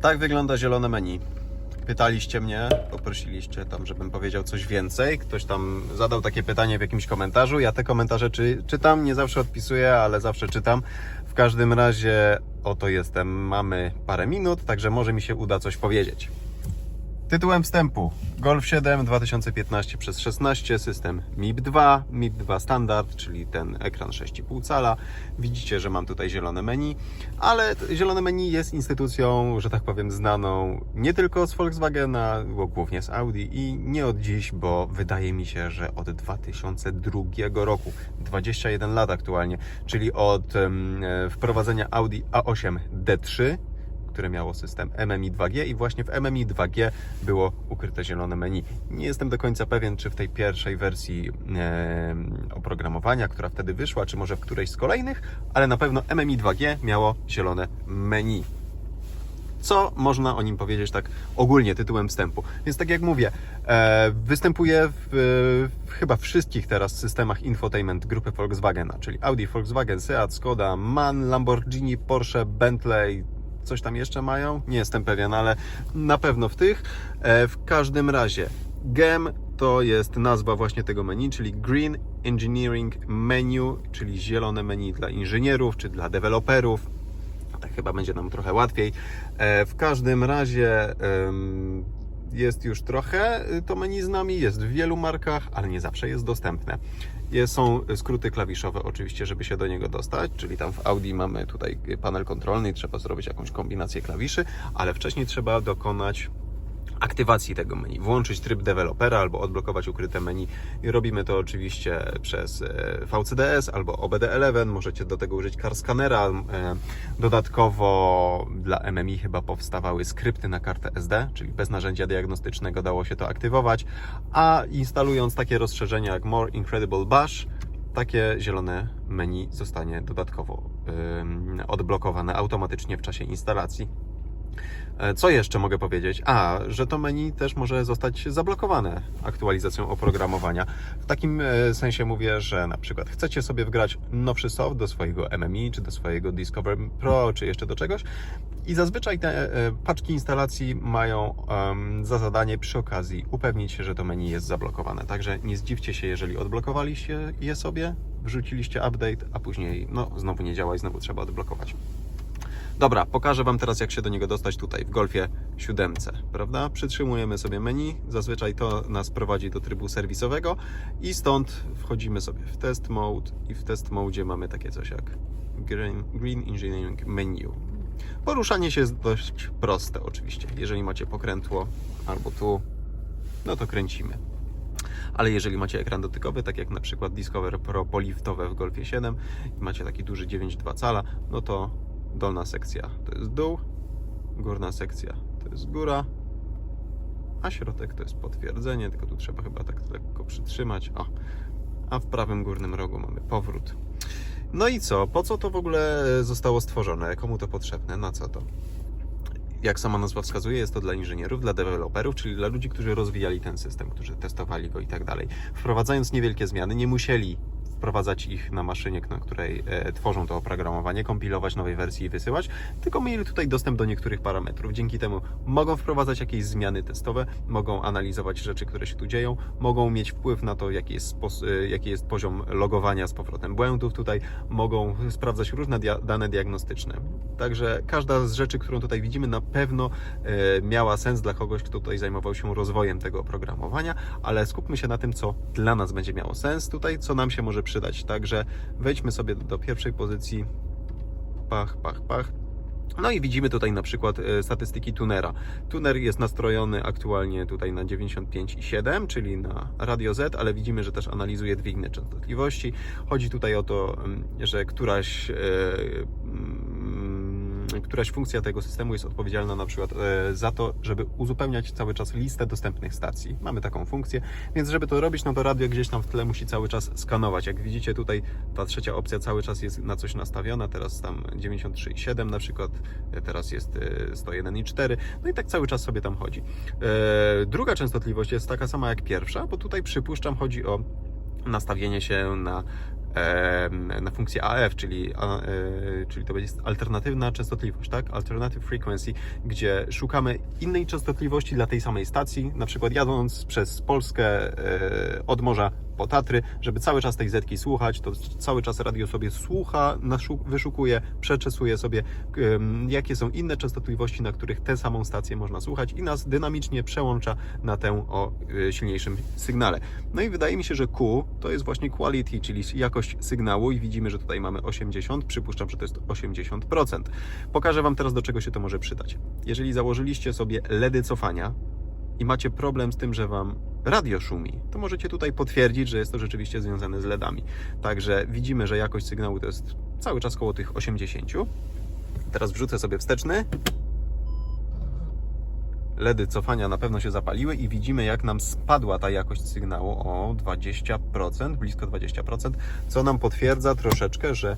Tak wygląda zielone menu. Pytaliście mnie, poprosiliście tam, żebym powiedział coś więcej. Ktoś tam zadał takie pytanie w jakimś komentarzu. Ja te komentarze czy, czytam, nie zawsze odpisuję, ale zawsze czytam. W każdym razie oto jestem. Mamy parę minut, także może mi się uda coś powiedzieć. Tytułem wstępu. Golf 7 2015 przez 16 system MIP 2, MIP 2 standard, czyli ten ekran 6,5 cala. Widzicie, że mam tutaj zielone menu, ale zielone menu jest instytucją, że tak powiem, znaną nie tylko z Volkswagena, bo głównie z Audi i nie od dziś, bo wydaje mi się, że od 2002 roku, 21 lat aktualnie, czyli od wprowadzenia Audi A8 D3 które miało system MMI 2G i właśnie w MMI 2G było ukryte zielone menu. Nie jestem do końca pewien, czy w tej pierwszej wersji e, oprogramowania, która wtedy wyszła, czy może w którejś z kolejnych, ale na pewno MMI 2G miało zielone menu. Co można o nim powiedzieć tak ogólnie tytułem wstępu? Więc tak jak mówię, e, występuje w, w chyba wszystkich teraz systemach infotainment grupy Volkswagena, czyli Audi, Volkswagen, Seat, Skoda, MAN, Lamborghini, Porsche, Bentley, coś tam jeszcze mają? Nie jestem pewien, ale na pewno w tych. E, w każdym razie GEM to jest nazwa właśnie tego menu, czyli Green Engineering Menu, czyli zielone menu dla inżynierów czy dla deweloperów. Tak chyba będzie nam trochę łatwiej. E, W każdym razie jest już trochę y, to menu z nami, jest w wielu markach, ale nie zawsze jest dostępne. Są skróty klawiszowe oczywiście, żeby się do niego dostać, czyli tam w Audi mamy tutaj panel kontrolny i trzeba zrobić jakąś kombinację klawiszy, ale wcześniej trzeba dokonać aktywacji tego menu, włączyć tryb dewelopera albo odblokować ukryte menu. Robimy to oczywiście przez e, VCDS albo OBD11. Możecie do tego użyć car scannera. E, Dodatkowo dla MMI chyba powstawały skrypty na kartę SD, czyli bez narzędzia diagnostycznego dało się to aktywować. A instalując takie rozszerzenia jak More Incredible Bash, takie zielone menu zostanie dodatkowo odblokowane automatycznie w czasie instalacji. E, Co jeszcze mogę powiedzieć? A, że to menu też może zostać zablokowane aktualizacją oprogramowania. W takim e, sensie mówię, że na przykład chcecie sobie wgrać nowszy soft do swojego MMI, czy do swojego Discover Pro, czy jeszcze do czegoś i zazwyczaj te e, paczki instalacji mają za zadanie przy okazji upewnić się, że to menu jest zablokowane. Także nie zdziwcie się, jeżeli odblokowaliście je sobie, wrzuciliście update, a później no, znowu nie działa i znowu trzeba odblokować. Dobra, pokażę Wam teraz, jak się do niego dostać tutaj, w Golfie 7, prawda? Przytrzymujemy sobie menu, zazwyczaj to nas prowadzi do trybu serwisowego i stąd wchodzimy sobie w test mode i w test mode mamy takie coś jak Green, green Engineering Menu. Poruszanie się jest dość proste oczywiście. Jeżeli macie pokrętło albo tu, no to kręcimy. Ale jeżeli macie ekran dotykowy, tak jak na przykład Discover Pro poliftowe w Golfie 7 i macie taki duży 9,2 cala, no to dolna sekcja to jest dół, górna sekcja to jest góra, a środek to jest potwierdzenie, tylko tu trzeba chyba tak lekko przytrzymać. O. A w prawym górnym rogu mamy powrót. No i co? Po co to w ogóle zostało stworzone? Komu to potrzebne? Na co to? jak sama nazwa wskazuje, jest to dla inżynierów, dla deweloperów, czyli dla ludzi, którzy rozwijali ten system, którzy testowali go i tak dalej. Wprowadzając niewielkie zmiany, nie musieli wprowadzać ich na maszynie, na której e, tworzą to oprogramowanie, kompilować nowej wersji i wysyłać, tylko mieli tutaj dostęp do niektórych parametrów. Dzięki temu mogą wprowadzać jakieś zmiany testowe, mogą analizować rzeczy, które się tu dzieją, mogą mieć wpływ na to, jaki jest, e, jaki jest poziom logowania z powrotem błędów tutaj, mogą sprawdzać różne dia- dane diagnostyczne. Także każda z rzeczy, którą tutaj widzimy, na pewno e, miała sens dla kogoś, kto tutaj zajmował się rozwojem tego oprogramowania, ale skupmy się na tym, co dla nas będzie miało sens tutaj, co nam się może przydać. Także wejdźmy sobie do, pierwszej pozycji. Pach, pach, pach. No i widzimy tutaj na przykład e, statystyki tunera. Tuner jest nastrojony aktualnie tutaj na 95,7, czyli na Radio Z, ale widzimy, że też analizuje inne częstotliwości. Chodzi tutaj o to, mm, że któraś, e, mm, któraś funkcja tego systemu jest odpowiedzialna na przykład e, za to, żeby uzupełniać cały czas listę dostępnych stacji. Mamy taką funkcję, więc żeby to robić, no to radio gdzieś tam w tle musi cały czas skanować. Jak widzicie tutaj ta trzecia opcja cały czas jest na coś nastawiona, teraz tam 93,7 na przykład, e, teraz jest e, 101,4, no i tak cały czas sobie tam chodzi. E, Druga częstotliwość jest taka sama jak pierwsza, bo tutaj przypuszczam chodzi o nastawienie się na na funkcję AF, czyli, e, czyli to będzie alternatywna częstotliwość, tak? Alternative frequency, gdzie szukamy innej częstotliwości dla tej samej stacji, na przykład jadąc przez Polskę e, od morza po Tatry, żeby cały czas tej zetki słuchać, to cały czas radio sobie słucha, wyszukuje, przeczesuje sobie, jakie są inne częstotliwości, na których tę samą stację można słuchać i nas dynamicznie przełącza na tę o y, silniejszym sygnale. No i wydaje mi się, że Q to jest właśnie quality, czyli jakość sygnału i widzimy, że tutaj mamy 80, przypuszczam, że to jest 80%. Pokażę Wam teraz, do czego się to może przydać. Jeżeli założyliście sobie LEDy cofania, i macie problem z tym, że Wam radio szumi, to możecie tutaj potwierdzić, że jest to rzeczywiście związane z LEDami. Także widzimy, że jakość sygnału to jest cały czas koło tych 80. Teraz wrzucę sobie wsteczny. LEDy cofania na pewno się zapaliły i widzimy, jak nam spadła ta jakość sygnału o 20%, blisko 20%, co nam potwierdza troszeczkę, że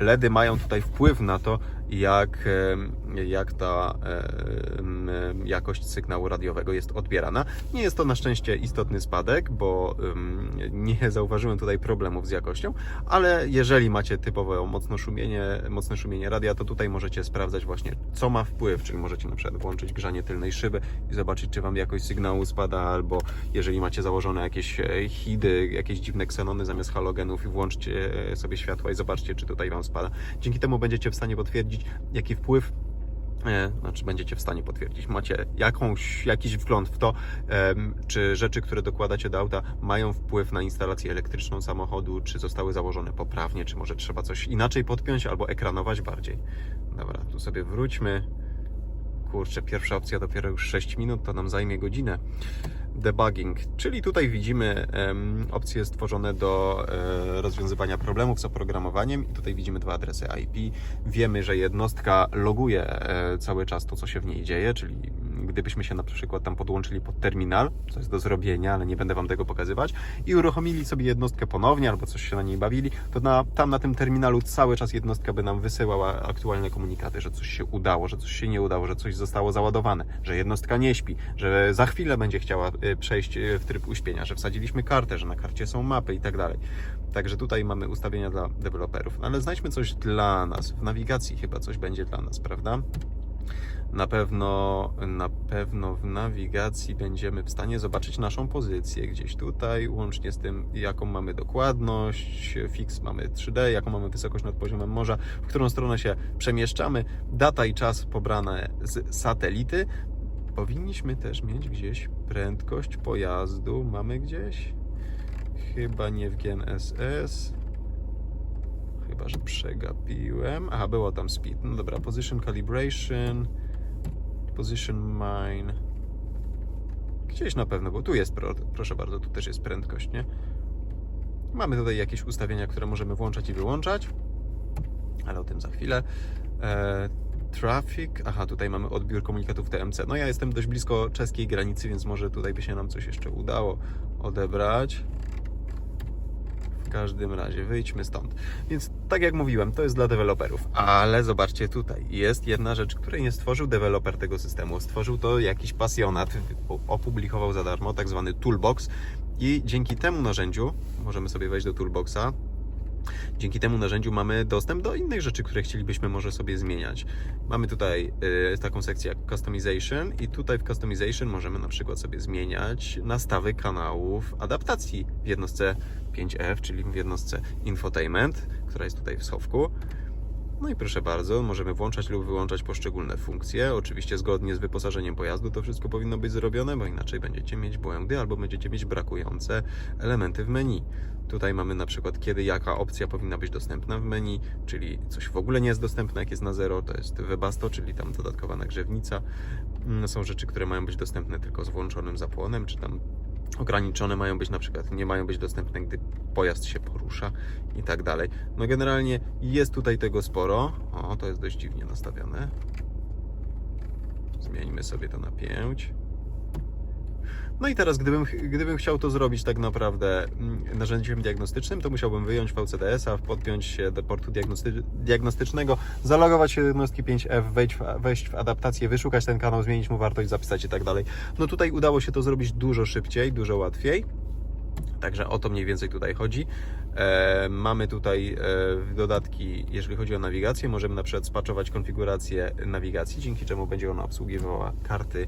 LEDy mają tutaj wpływ na to, jak, jak ta jakość sygnału radiowego jest odbierana. Nie jest to na szczęście istotny spadek, bo nie zauważyłem tutaj problemów z jakością, ale jeżeli macie typowe mocno szumienie, mocne szumienie radia, to tutaj możecie sprawdzać właśnie, co ma wpływ, czyli możecie na przykład włączyć grzanie tylnej szyby i zobaczyć, czy Wam jakość sygnału spada, albo jeżeli macie założone jakieś e, hidy, jakieś dziwne ksenony zamiast halogenów i włączcie e, sobie światła i zobaczcie, czy tutaj Wam spada. Dzięki temu będziecie w stanie potwierdzić, jaki wpływ e, znaczy będziecie w stanie potwierdzić, macie jakąś, jakiś wgląd w to, czy rzeczy, które dokładacie do auta mają wpływ na instalację elektryczną samochodu, czy zostały założone poprawnie, czy może trzeba coś inaczej podpiąć albo ekranować bardziej. Dobra, tu sobie wróćmy. Kurczę, pierwsza opcja dopiero już 6 minut, to nam zajmie godzinę. Debugging, czyli tutaj widzimy opcje stworzone do e, rozwiązywania problemów z oprogramowaniem i tutaj widzimy dwa adresy IP. Wiemy, że jednostka loguje e, cały czas to, co się w niej dzieje, czyli gdybyśmy się na przykład tam podłączyli pod terminal, co jest do zrobienia, ale nie będę Wam tego pokazywać, i uruchomili sobie jednostkę ponownie albo coś się na niej bawili, to na, tam na tym terminalu cały czas jednostka by nam wysyłała aktualne komunikaty, że coś się udało, że coś się nie udało, że coś zostało załadowane, że jednostka nie śpi, że za chwilę będzie chciała y, przejść y, w tryb uśpienia, że wsadziliśmy kartę, że na karcie są mapy i tak dalej. Także tutaj mamy ustawienia dla deweloperów. Ale znajdźmy coś dla nas. W nawigacji chyba coś będzie dla nas, prawda? Na pewno, na pewno w nawigacji będziemy w stanie zobaczyć naszą pozycję gdzieś tutaj, łącznie z tym, jaką mamy dokładność, fix mamy 3D, jaką mamy wysokość nad poziomem morza, w którą stronę się przemieszczamy, data i czas pobrane z satelity. Powinniśmy też mieć gdzieś prędkość pojazdu. Mamy gdzieś? Chyba nie w GNSS. Chyba, że przegapiłem. Aha, było tam speed. No dobra, position calibration. Position mine. Gdzieś na pewno, bo tu jest, pro, proszę bardzo, tu też jest prędkość, nie? Mamy tutaj jakieś ustawienia, które możemy włączać i wyłączać, ale o tym za chwilę. E, traffic, aha, tutaj mamy odbiór komunikatów TMC. No ja jestem dość blisko czeskiej granicy, więc może tutaj by się nam coś jeszcze udało odebrać. W każdym razie wyjdźmy stąd. Więc tak jak mówiłem, to jest dla deweloperów. Ale zobaczcie tutaj, jest jedna rzecz, której nie stworzył deweloper tego systemu. Stworzył to jakiś pasjonat, opublikował za darmo, tak zwany toolbox. I dzięki temu narzędziu, możemy sobie wejść do toolboxa, Dzięki temu narzędziu mamy dostęp do innych rzeczy, które chcielibyśmy może sobie zmieniać. Mamy tutaj y, taką sekcję jak Customization i tutaj w Customization możemy na przykład sobie zmieniać nastawy kanałów adaptacji w jednostce 5F, czyli w jednostce Infotainment, która jest tutaj w schowku. No i proszę bardzo, możemy włączać lub wyłączać poszczególne funkcje. Oczywiście zgodnie z wyposażeniem pojazdu to wszystko powinno być zrobione, bo inaczej będziecie mieć błędy albo będziecie mieć brakujące elementy w menu. Tutaj mamy na przykład kiedy jaka opcja powinna być dostępna w menu, czyli coś w ogóle nie jest dostępne, jak jest na zero, to jest Webasto, czyli tam dodatkowa nagrzewnica. Mm, Są rzeczy, które mają być dostępne tylko z włączonym zapłonem, czy tam ograniczone mają być na przykład, nie mają być dostępne, gdy pojazd się porusza i tak dalej. No generalnie jest tutaj tego sporo. O, to jest dość dziwnie nastawione. Zmieńmy sobie to na 5. No i teraz, gdybym, gdybym chciał to zrobić tak naprawdę mm, narzędziem diagnostycznym, to musiałbym wyjąć VCDS-a, podpiąć się do portu diagnosty diagnostycznego, zalogować się do jednostki 5F, wejść w, wejść w adaptację, wyszukać ten kanał, zmienić mu wartość, zapisać i tak dalej. No tutaj udało się to zrobić dużo szybciej, dużo łatwiej. Także o to mniej więcej tutaj chodzi. E, mamy tutaj e, dodatki, jeżeli chodzi o nawigację, możemy na przykład spaczować konfigurację nawigacji, dzięki czemu będzie ona obsługiwała karty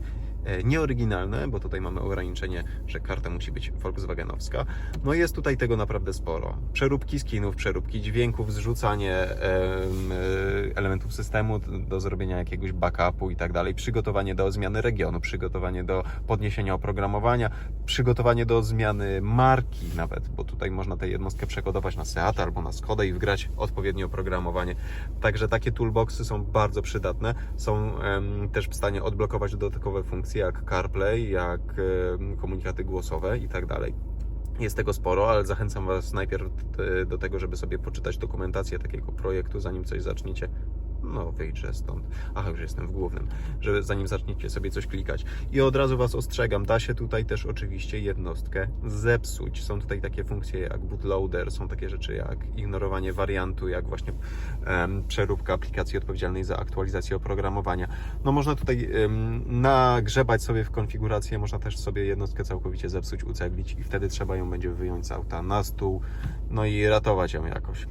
nieoryginalne, bo tutaj mamy ograniczenie, że karta musi być Volkswagenowska. No jest tutaj tego naprawdę sporo. Przeróbki skinów, przeróbki dźwięków, zrzucanie e, elementów systemu do- zrobienia jakiegoś backupu i tak dalej, przygotowanie do zmiany regionu, przygotowanie do podniesienia oprogramowania, przygotowanie do zmiany marki nawet, bo tutaj można tę jednostkę przekodować na Seat albo na Skodę i wgrać odpowiednie oprogramowanie. Także takie toolboxy są bardzo przydatne. Są też w stanie odblokować dodatkowe funkcje jak CarPlay, jak komunikaty głosowe i tak dalej. Jest tego sporo, ale zachęcam Was najpierw e, do tego, żeby sobie poczytać dokumentację takiego projektu, zanim coś zaczniecie. No, wyjdźże stąd. Aha, już jestem w głównym. Że zanim zaczniecie sobie coś klikać. I od razu Was ostrzegam, da się tutaj też oczywiście jednostkę zepsuć. Są tutaj takie funkcje jak bootloader, są takie rzeczy jak ignorowanie wariantu, jak właśnie em, przeróbka aplikacji odpowiedzialnej za aktualizację oprogramowania. No można tutaj em, nagrzebać sobie w konfigurację, można też sobie jednostkę całkowicie zepsuć, uceglić i wtedy trzeba ją będzie wyjąć z auta na stół, no i ratować ją jakoś.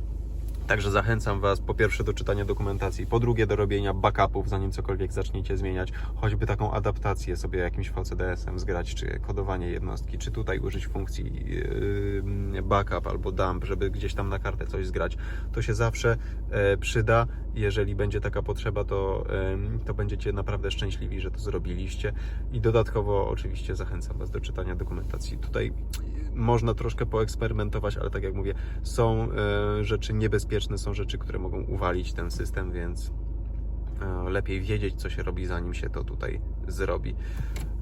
Także zachęcam Was po pierwsze do czytania dokumentacji, po drugie do robienia backupów, zanim cokolwiek zaczniecie zmieniać, choćby taką adaptację sobie jakimś VCDS-em zgrać, czy kodowanie jednostki, czy tutaj użyć funkcji yy, backup albo dump, żeby gdzieś tam na kartę coś zgrać. To się zawsze e, przyda. Jeżeli będzie taka potrzeba, to, to będziecie naprawdę szczęśliwi, że to zrobiliście. I dodatkowo oczywiście zachęcam Was do czytania dokumentacji. Tutaj można troszkę poeksperymentować, ale tak jak mówię, są e, rzeczy niebezpieczne, są rzeczy, które mogą uwalić ten system, więc e, lepiej wiedzieć, co się robi, zanim się to tutaj zrobi.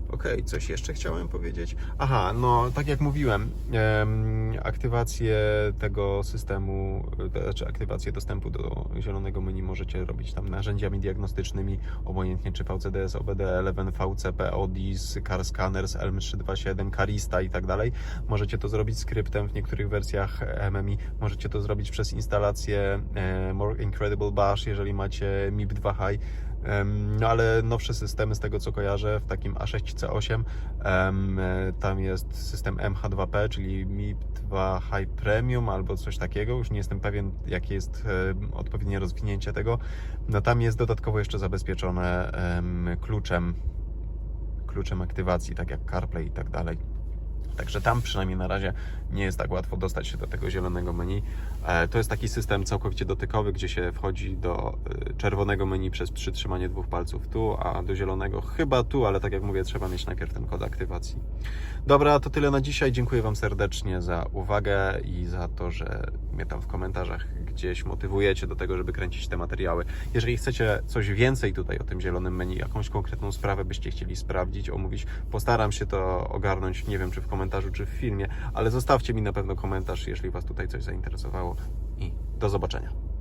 Okej, coś jeszcze chciałem powiedzieć. Aha, no tak jak mówiłem, em, aktywację tego systemu, to znaczy aktywację dostępu do zielonego menu możecie robić tam narzędziami diagnostycznymi, obojętnie czy VCDS, OBD11, VCP, ODIS, Car Scanners, ELM 327, Carista i tak dalej. Możecie to zrobić skryptem w niektórych wersjach MMI, możecie to zrobić przez instalację e, More Incredible Bash, jeżeli macie MIP2 High. No ale nowsze systemy z tego co kojarzę, w takim A6C8 em, e, tam jest system MH2P, czyli MIP2 High Premium albo coś takiego, już nie jestem pewien jakie jest e, odpowiednie rozwinięcie tego. No tam jest dodatkowo jeszcze zabezpieczone em, kluczem kluczem aktywacji, tak jak CarPlay i tak dalej. Także tam przynajmniej na razie nie jest tak łatwo dostać się do tego zielonego menu. E, To jest taki system całkowicie dotykowy, gdzie się wchodzi do e, czerwonego menu przez przytrzymanie dwóch palców tu, a do zielonego chyba tu, ale tak jak mówię, trzeba mieć najpierw ten kod aktywacji. Dobra, to tyle na dzisiaj. Dziękuję Wam serdecznie za uwagę i za to, że mnie tam w komentarzach gdzieś motywujecie do tego, żeby kręcić te materiały. Jeżeli chcecie coś więcej tutaj o tym zielonym menu, jakąś konkretną sprawę byście chcieli sprawdzić, omówić, postaram się to ogarnąć, nie wiem czy w komentarzu, czy w filmie, ale zostawcie mi na pewno komentarz, jeżeli Was tutaj coś zainteresowało i do zobaczenia.